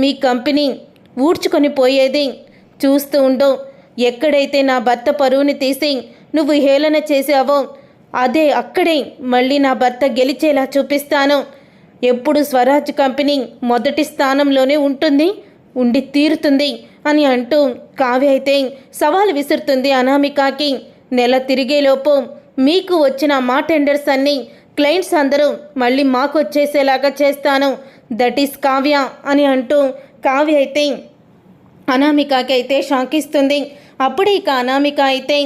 మీ company ఊడ్చుకొని పోయేది చూస్తూ ఉండు ఎక్కడైతే నా భర్త పరువుని తీసి నువ్వు హేళన చేసావో అదే అక్కడే మళ్ళీ నా భర్త గెలిచేలా చూపిస్తాను. ఎప్పుడు స్వరాజ్ కంపెనీ మొదటి స్థానంలోనే ఉంటుంది ఉండి తీరుతుంది అని అంటూ కావ్య అయితే సవాల్ విసురుతుంది అనామికాకి. నెల తిరిగేలోపు మీకు వచ్చిన మా టెండర్స్ అన్నీ క్లయింట్స్ అందరూ మళ్ళీ మాకు వచ్చేసేలాగా చేస్తాను. దట్ ఈస్ కావ్య అని అంటూ కావ్య అయితే అనామికకి అయితే షాక్ ఇస్తుంది. అప్పుడే ఇక అనామిక అయితే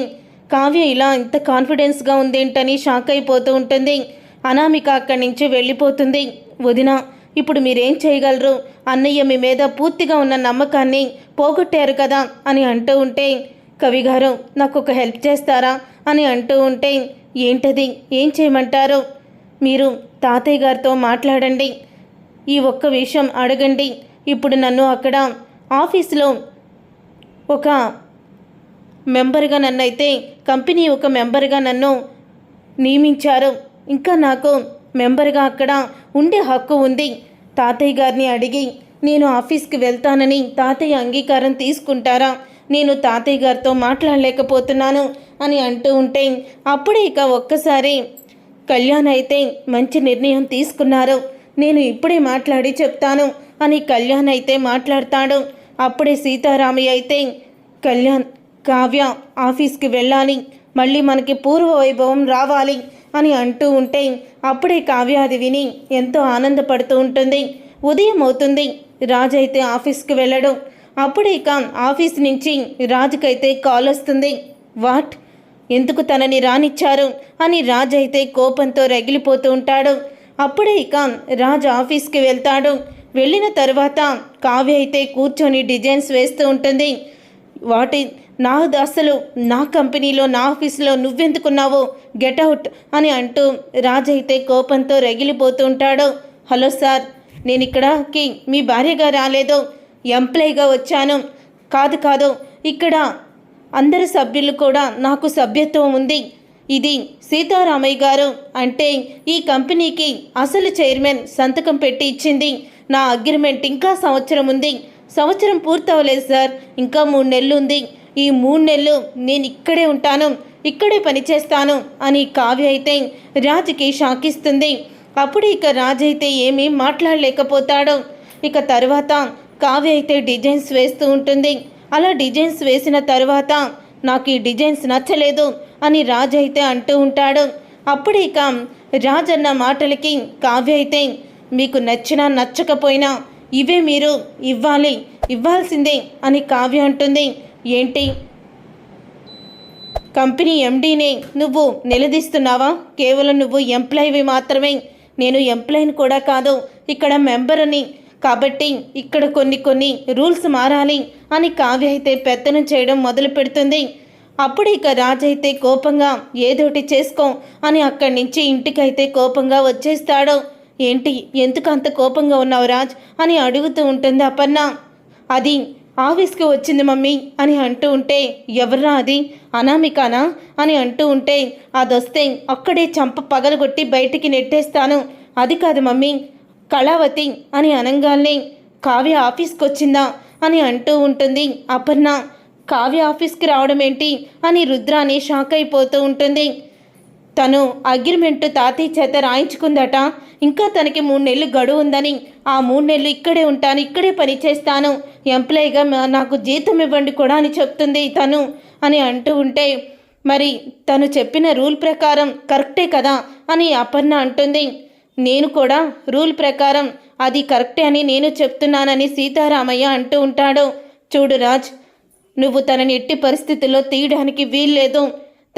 కావ్య ఇలా ఇంత కాన్ఫిడెన్స్గా ఉందేంటని షాక్ అయిపోతూ ఉంటుంది. అనామిక అక్కడి నుంచి వెళ్ళిపోతుంది. వదిన ఇప్పుడు మీరేం చేయగలరు? అన్నయ్య మీ మీద పూర్తిగా ఉన్న నమ్మకాన్ని పోగొట్టారు కదా అని అంటూ ఉంటే కవి గారు నాకు ఒక హెల్ప్ చేస్తారా? అని అంటూ ఉంటే ఏంటది? ఏం చేయమంటారు? మీరు తాతయ్య గారితో మాట్లాడండి. ఈ ఒక్క విషయం అడగండి. ఇప్పుడు నన్ను అక్కడ ఆఫీస్లో ఒక మెంబర్గా నన్ను అయితే కంపెనీ ఒక మెంబర్గా నన్ను నియమించారు. ఇంకా నాకు మెంబర్గా అక్కడ ఉండే హక్కు ఉంది. తాతయ్య గారిని అడిగి నేను ఆఫీస్కి వెళ్తానని తాతయ్య అంగీకారం తీసుకుంటారా? నేను తాతయ్య గారితో మాట్లాడలేకపోతున్నాను అని అంటూ ఉంటే అప్పుడే ఇక ఒక్కసారి కళ్యాణ్ అయితే మంచి నిర్ణయం తీసుకున్నారు. నేను ఇప్పుడే మాట్లాడి చెప్తాను అని కళ్యాణ్ అయితే మాట్లాడతాడు. అప్పుడే సీతారామి అయితే కళ్యాణ్ కావ్య ఆఫీస్కి వెళ్ళాలి. మళ్ళీ మనకి పూర్వ వైభవం రావాలి అని అంటూ ఉంటే అప్పుడే కావ్య అది విని ఎంతో ఆనందపడుతూ ఉంటుంది. ఉదయం అవుతుంది. రాజు అయితే ఆఫీస్కి వెళ్ళడు. అప్పుడే ఇక ఆఫీస్ నుంచి రాజుకైతే కాల్ వస్తుంది. వాట్? ఎందుకు తనని రానిచ్చారు? అని రాజు అయితే కోపంతో రగిలిపోతూ ఉంటాడు. అప్పుడే ఇక రాజు ఆఫీస్కి వెళ్తాడు. వెళ్ళిన తర్వాత కావ్య అయితే కూర్చొని డిజైన్స్ వేస్తూ ఉంటుంది. వాటి నా అసలు నా కంపెనీలో నా ఆఫీసులో నువ్వెందుకున్నావు? గెట్ అవుట్ అని అంటూ రాజు అయితే కోపంతో రగిలిపోతూ ఉంటాడు. హలో సార్ నేను ఇక్కడకి మీ భార్యగా రాలేదు. ఎంప్లాయీగా వచ్చాను. కాదు కాదు ఇక్కడ అందరు సభ్యులు కూడా నాకు సభ్యత్వం ఉంది. ఇది సీతారామయ్య గారు అంటే ఈ కంపెనీకి అసలు చైర్మన్ సంతకం పెట్టి ఇచ్చింది. నా అగ్రిమెంట్ ఇంకా సంవత్సరం ఉంది. సంవత్సరం పూర్తవలేదు సార్. ఇంకా మూడు నెలలు ఉంది ఈ మూడు నెలలు నేను ఇక్కడే ఉంటాను. ఇక్కడే పనిచేస్తాను అని కావ్య అయితే రాజుకి షాకిస్తుంది. అప్పుడు ఇక రాజు అయితే ఏమీ మాట్లాడలేకపోతాడు. ఇక తర్వాత కావ్య అయితే డిజైన్స్ వేస్తూ ఉంటుంది. అలా డిజైన్స్ వేసిన తర్వాత నాకు ఈ డిజైన్స్ నచ్చలేదు అని రాజు అయితే అంటూ ఉంటాడు. అప్పుడు ఇక రాజు అన్న మాటలకి కావ్య అయితే మీకు నచ్చినా నచ్చకపోయినా ఇవే మీరు ఇవ్వాలి ఇవ్వాల్సిందే అని కావ్య అంటుంది. ఏంటి? కంపెనీ ఎండీనే నువ్వు నిలదీస్తున్నావా? కేవలం నువ్వు ఎంప్లాయీవి మాత్రమే. నేను ఎంప్లాయీని కూడా కాదు. ఇక్కడ మెంబర్ని కాబట్టి ఇక్కడ కొన్ని కొన్ని రూల్స్ మారాలి అని కావ్య అయితే పెత్తనం చేయడం మొదలు పెడుతుంది. అప్పుడు ఇక రాజైతే కోపంగా ఏదోటి చేసుకో అని అక్కడి నుంచి ఇంటికైతే కోపంగా వచ్చేస్తాడు. ఏంటి? ఎందుకు అంత కోపంగా ఉన్నావు రాజ్? అని అడుగుతూ ఉంటుంది అపర్ణ. అది ఆఫీస్కి వచ్చింది మమ్మీ అని అంటూ ఉంటే ఎవర్రా అది? అనామికానా? అని అంటూ ఉంటే అదొస్తే అక్కడే చంప పగలగొట్టి బయటికి నెట్టేస్తాను. అది కాదు మమ్మీ కళావతి అని అనంగాల్ని కావ్య ఆఫీస్కి వచ్చిందా అని అంటూ ఉంటుంది అపర్ణ. కావ్య ఆఫీస్కి రావడం ఏంటి అని రుద్రాని షాక్ అయిపోతూ ఉంటుంది. తను అగ్రిమెంట్ తాతయ్య చేత రాయించుకుందట. ఇంకా తనకి మూడు నెలలు గడువు ఉందని. ఆ మూడు నెలలు ఇక్కడే ఉంటాను ఇక్కడే పని చేస్తాను ఎంప్లాయీగా మా- నాకు జీతం ఇవ్వండి కూడా అని చెప్తుంది తను. అని అంటూ ఉంటే మరి తను చెప్పిన రూల్ ప్రకారం కరెక్టే కదా? అని అపర్ణ అంటుంది. నేను కూడా రూల్ ప్రకారం అది కరెక్టే అని నేను చెప్తున్నానని సీతారామయ్య అంటూ ఉంటాడు. చూడు రాజ్ నువ్వు తనని ఎట్టి పరిస్థితుల్లో తీయడానికి వీల్లేదు.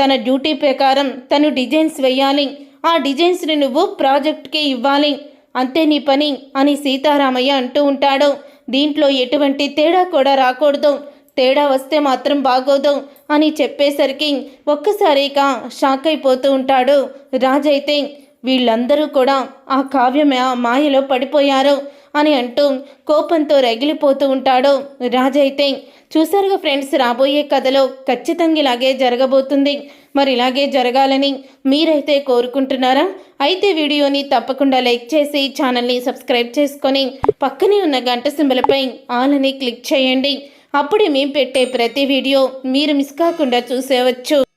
తన డ్యూటీ ప్రకారం తను డిజైన్స్ వేయాలి. ఆ డిజైన్స్ని నువ్వు ప్రాజెక్ట్కి ఇవ్వాలి. అంతే నీ పని అని సీతారామయ్య అంటూ ఉంటాడు. దీంట్లో ఎటువంటి తేడా కూడా రాకూడదు. తేడా వస్తే మాత్రం బాగోదు అని చెప్పేసరికి ఒక్కసారిగా షాక్ అయిపోతూ ఉంటాడు. రాజైతే వీళ్ళందరూ కూడా ఆ కావ్య మాయలో పడిపోయారు అని అంటూ కోపంతో రగిలిపోతూ ఉంటాడు రాజైతే చూసారుగా ఫ్రెండ్స్ రాబోయే కథలో ఖచ్చితంగా ఇలాగే జరగబోతుంది. మరి ఇలాగే జరగాలని మీరైతే కోరుకుంటున్నారా? అయితే వీడియోని తప్పకుండా లైక్ చేసి ఛానల్ని సబ్స్క్రైబ్ చేసుకొని పక్కనే ఉన్న గంట సింబలపై ఆల్ అని క్లిక్ చేయండి. అప్పుడే మేము పెట్టే ప్రతి వీడియో మీరు మిస్ కాకుండా చూసేవచ్చు.